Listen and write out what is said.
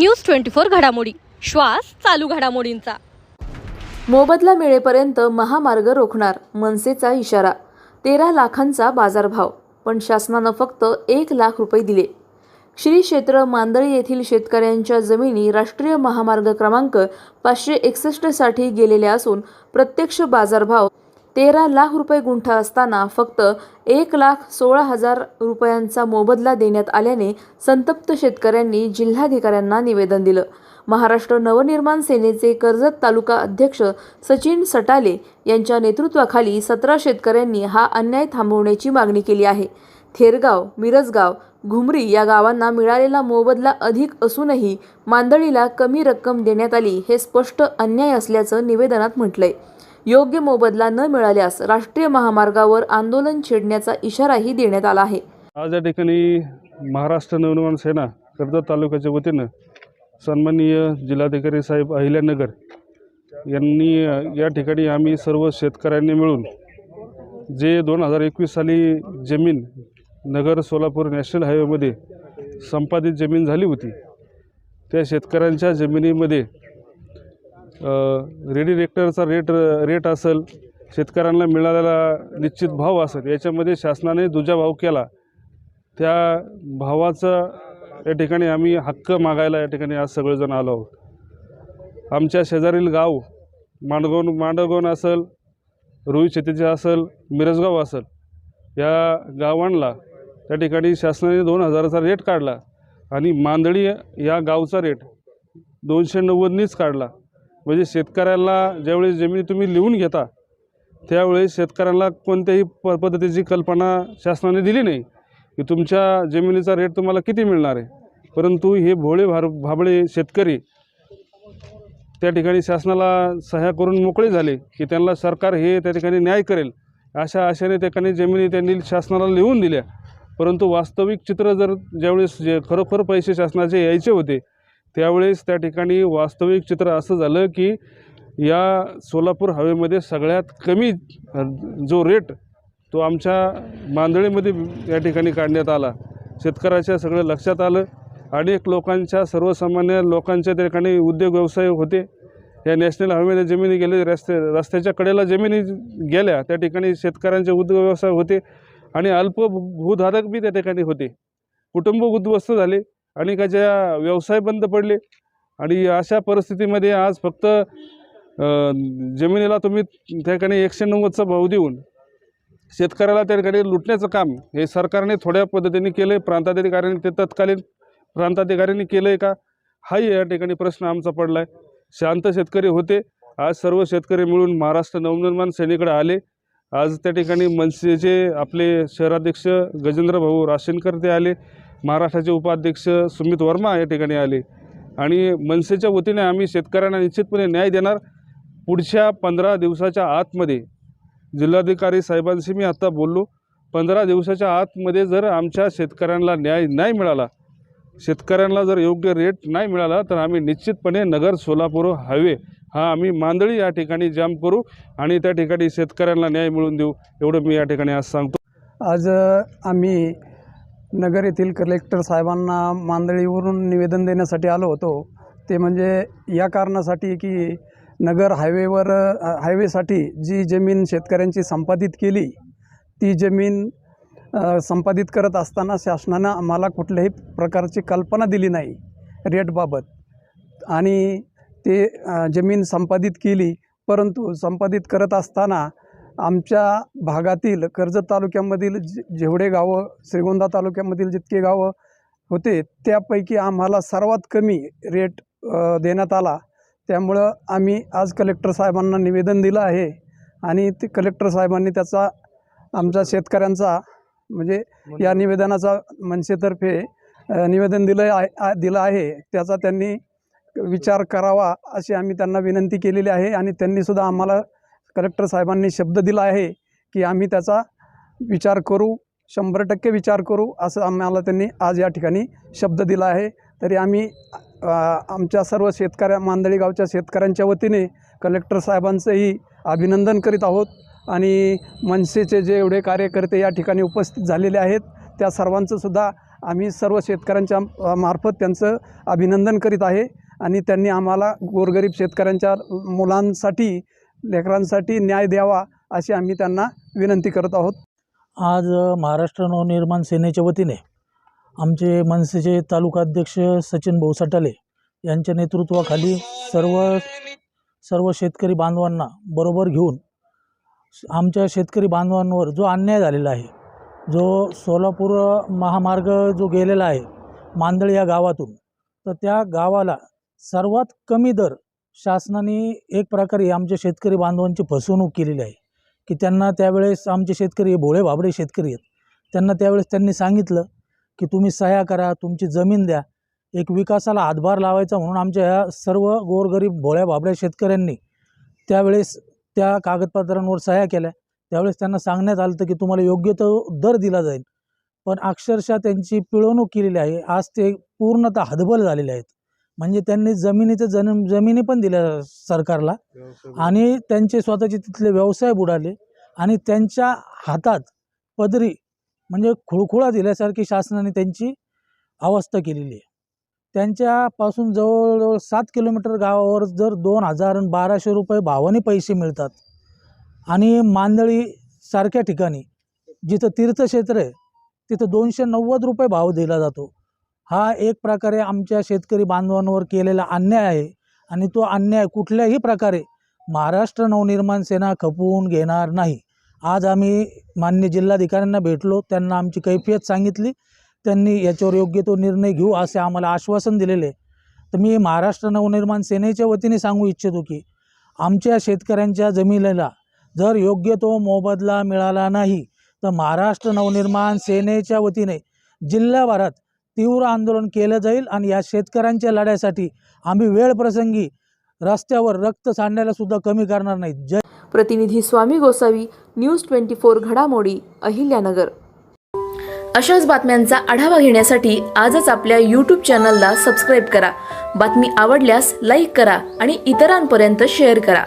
News twenty four घडामोडी. श्वास चालू घडामोडींचा. मोबदला मिळेपर्यंत महामार्ग रोखणार मनसेचा इशारा. तेरा लाखांचा बाजारभाव पण शासनानं फक्त एक लाख रुपये दिले. श्री क्षेत्र मांदळी येथील शेतकऱ्यांच्या जमिनी राष्ट्रीय महामार्ग क्रमांक पाचशे एकसष्टसाठी गेलेल्या असून प्रत्यक्ष बाजारभाव तेरा लाख रुपये गुंठा असताना फक्त एक लाख सोळा हजार रुपयांचा मोबदला देण्यात आल्याने संतप्त शेतकऱ्यांनी जिल्हाधिकाऱ्यांना निवेदन दिलं. महाराष्ट्र नवनिर्माण सेनेचे कर्जत तालुका अध्यक्ष सचिन सटाले यांच्या नेतृत्वाखाली सतरा शेतकऱ्यांनी हा अन्याय थांबवण्याची मागणी केली आहे. थेरगाव मिरजगाव घुमरी या गावांना मिळालेला मोबदला अधिक असूनही मांदळीला कमी रक्कम देण्यात आली हे स्पष्ट अन्याय असल्याचं निवेदनात म्हटलंय. योग्य मोबदला न मिळाल्यास राष्ट्रीय महामार्गावर आंदोलन छेडण्याचा इशाराही देण्यात आला आहे. आज या ठिकाणी महाराष्ट्र नवनिर्माण सेना कर्जत तालुक्याच्या वतीनं सन्माननीय जिल्हाधिकारी साहेब अहिल्यानगर यांनी या ठिकाणी आम्ही सर्व शेतकऱ्यांनी मिळून जे दोन हजार एकवीस साली जमीन नगर सोलापूर नॅशनल हायवेमध्ये संपादित जमीन झाली होती त्या शेतकऱ्यांच्या जमिनीमध्ये रेडी रेक्टरचा रेट रेट असेल शेतकऱ्यांना मिळालेला निश्चित भाव असेल याच्यामध्ये शासनाने दुजा भाव केला त्या भावाचा या ठिकाणी आम्ही हक्क मागायला या ठिकाणी आज सगळेजण आलो आहोत. आमच्या शेजारील गाव मांडगोन मांडगोन असेल रुई शेतीचे असेल मिरजगाव असेल या गावांना त्या ठिकाणी शासनाने दोन हजाराचा रेट काढला आणि मांदळी या गावचा रेट दोनशे नव्वदनीच काढला. म्हणजे शेतकऱ्याला ज्यावेळेस जमिनी तुम्ही लिहून घेता त्यावेळेस शेतकऱ्यांना कोणत्याही प पद्धतीची कल्पना शासनाने दिली नाही की तुमच्या जमिनीचा रेट तुम्हाला किती मिळणार आहे. परंतु हे भोळे भार भाबळे शेतकरी त्या ठिकाणी शासनाला सह्या करून मोकळे झाले की त्यांना सरकार हे त्या ठिकाणी न्याय करेल अशा आशेने त्या ठिकाणी जमिनी त्यांनी शासनाला लिहून दिल्या. परंतु वास्तविक चित्र जर ज्यावेळेस जे खरोखर पैसे शासनाचे यायचे होते त्यावेळेस त्या ठिकाणी वास्तविक चित्र असं झालं की या सोलापूर हवेमध्ये सगळ्यात कमी जो रेट तो आमच्या मांदळीमध्ये या ठिकाणी काढण्यात आला. शेतकऱ्याच्या सगळं लक्षात आलं. अनेक लोकांच्या सर्वसामान्य लोकांच्या त्या ठिकाणी उद्योग व्यवसाय होते. या नॅशनल हायवेमध्ये जमिनी गेले रस्ते रस्त्याच्या कडेला जमिनी गेल्या त्या ठिकाणी शेतकऱ्यांचे उद्योग व्यवसाय होते आणि अल्प भूधारक बी त्या ठिकाणी होते. कुटुंब उद्ध्वस्त झाले. अनेकाच्या व्यवसाय बंद पडले. आणि अशा परिस्थितीमध्ये आज फक्त जमिनीला तुम्ही त्या ठिकाणी एकशे नव्वदचा भाव देऊन शेतकऱ्याला त्या ठिकाणी लुटण्याचं काम हे सरकारने थोड्या पद्धतीने केलं आहे प्रांताधिकाऱ्यांनी ते तत्कालीन प्रांताधिकाऱ्यांनी केलं आहे का? हाही या ठिकाणी प्रश्न आमचा पडला आहे शांत शेतकरी होते. आज सर्व शेतकरी मिळून महाराष्ट्र नवनिर्माण सेनेकडे आले. आज त्या ठिकाणी मनसेचे आपले शहराध्यक्ष गजेंद्र भाऊ राशनकर ते आले. महाराष्ट्राचे उपाध्यक्ष सुमित वर्मा या ठिकाणी आले. आणि मनसेच्या वतीने आम्ही शेतकऱ्यांना निश्चितपणे न्याय देणार. पुढच्या पंधरा दिवसाच्या आतमध्ये जिल्हाधिकारी साहेबांशी मी आत्ता बोललो. पंधरा दिवसाच्या आतमध्ये जर आमच्या शेतकऱ्यांना न्याय नाही मिळाला शेतकऱ्यांना जर योग्य रेट नाही मिळाला तर आम्ही निश्चितपणे नगर सोलापूर हायवे हा आम्ही मांदळी या ठिकाणी जाम करू आणि त्या ठिकाणी शेतकऱ्यांना न्याय मिळवून देऊ एवढं मी या ठिकाणी आज सांगतो. आज आम्ही नगर येथील कलेक्टर साहेबांना मांदळीवरून निवेदन देण्यासाठी आलो होतो. ते म्हणजे या कारणासाठी की नगर हायवेवर हायवेसाठी जी जमीन शेतकऱ्यांची संपादित केली ती जमीन संपादित करत असताना शासनानं आम्हाला कुठल्याही प्रकारची कल्पना दिली नाही रेटबाबत आणि ते जमीन संपादित केली परंतु संपादित करत असताना आमच्या भागातील कर्जत तालुक्यामधील जे जेवढे गावं श्रीगोंदा तालुक्यामधील जितके गावं होते त्यापैकी आम्हाला सर्वात कमी रेट देण्यात आला. त्यामुळं आम्ही आज कलेक्टर साहेबांना निवेदन दिलं आहे आणि ते कलेक्टर साहेबांनी त्याचा आमच्या शेतकऱ्यांचा म्हणजे या निवेदनाचा मनसेतर्फे निवेदन दिलं आहे दिलं आहे. त्याचा त्यांनी विचार करावा अशी आम्ही त्यांना विनंती केलेली आहे आणि त्यांनीसुद्धा आम्हाला कलेक्टर साहेबांनी शब्द दिला आहे की आम्ही त्याचा विचार करू शंभर टक्के विचार करू असं आम्हाला त्यांनी आज या ठिकाणी शब्द दिला आहे. तरी आम्ही आमच्या सर्व शेतकऱ्या मांदळी गावच्या शेतकऱ्यांच्या वतीने कलेक्टर साहेबांचंही अभिनंदन करीत आहोत. आणि मनसेचे जे एवढे कार्यकर्ते या ठिकाणी उपस्थित झालेले आहेत त्या सर्वांचंसुद्धा आम्ही सर्व शेतकऱ्यांच्या मार्फत त्यांचं अभिनंदन करीत आहे. आणि त्यांनी आम्हाला गोरगरीब शेतकऱ्यांच्या मुलांसाठी लेकरांसाठी न्याय द्यावा अशी आम्ही त्यांना विनंती करत आहोत. आज महाराष्ट्र नवनिर्माण सेनेच्या वतीने आमचे मनसेचे तालुकाध्यक्ष सचिन भाऊ यांच्या नेतृत्वाखाली सर्व सर्व शेतकरी बांधवांना बरोबर घेऊन आमच्या शेतकरी बांधवांवर जो अन्याय झालेला आहे जो सोलापूर महामार्ग जो गेलेला आहे मांदळ या गावातून तर त्या गावाला सर्वात कमी दर शासनाने एक प्रकारे आमच्या शेतकरी बांधवांची फसवणूक केलेली आहे. की त्यांना त्यावेळेस आमचे शेतकरी भोळे भाबडे शेतकरी आहेत. त्यांना त्यावेळेस त्यांनी सांगितलं की तुम्ही सह्या करा तुमची जमीन द्या. एक विकासाला हातभार लावायचा म्हणून आमच्या ह्या सर्व गोरगरीब भोळ्या भाबड्या शेतकऱ्यांनी त्यावेळेस त्या कागदपत्रांवर सह्या केल्या. त्यावेळेस त्यांना सांगण्यात आलं होतं की तुम्हाला योग्य तो दर दिला जाईल. पण अक्षरशः त्यांची पिळवणूक केलेली आहे. आज ते पूर्णतः हतबल झालेले आहेत. म्हणजे त्यांनी जमिनीचं जन जमिनी पण दिल्या सरकारला. आणि त्यांचे स्वतःचे तिथले व्यवसाय बुडाले. आणि त्यांच्या हातात पदरी म्हणजे खुळखुळा दिल्यासारखी शासनाने त्यांची अवस्था केलेली आहे. त्यांच्यापासून जवळजवळ सात किलोमीटर गावावर जर दोन हजार आणि बाराशे रुपये भावाने पैसे मिळतात. आणि मांदळी सारख्या ठिकाणी जिथं तीर्थक्षेत्र आहे तिथं दोनशे नव्वद रुपये भाव दिला जातो. हा एक प्रकारे आमच्या शेतकरी बांधवांवर केलेला अन्याय आहे आणि तो अन्याय कुठल्याही प्रकारे महाराष्ट्र नवनिर्माण सेना खपवून घेणार नाही. आज आम्ही मान्य जिल्हाधिकाऱ्यांना भेटलो त्यांना आमची कैफियत सांगितली त्यांनी याच्यावर योग्य तो निर्णय घेऊ असे आम्हाला आश्वासन दिलेले तर मी महाराष्ट्र नवनिर्माण सेनेच्या वतीने सांगू इच्छितो की आमच्या शेतकऱ्यांच्या जमिनीला जर योग्य तो मोबदला मिळाला नाही तर महाराष्ट्र नवनिर्माण सेनेच्या वतीने जिल्हाभरात तीव्र आंदोलन केलं जाईल आणि या शेतकऱ्यांच्या लढ्यासाठी आम्ही वेळप्रसंगी रस्त्यावर रक्त सांडण्याला सुद्धा कमी करणार नाही. जय प्रतिनिधी Swami Gosavi news twenty four घडामोडी अहिल्यानगर. अशाच बातम्यांचा आढावा घेण्यासाठी आजच आपल्या यूट्यूब चॅनलला सबस्क्राईब करा. बातमी आवडल्यास लाईक करा आणि इतरांपर्यंत शेअर करा.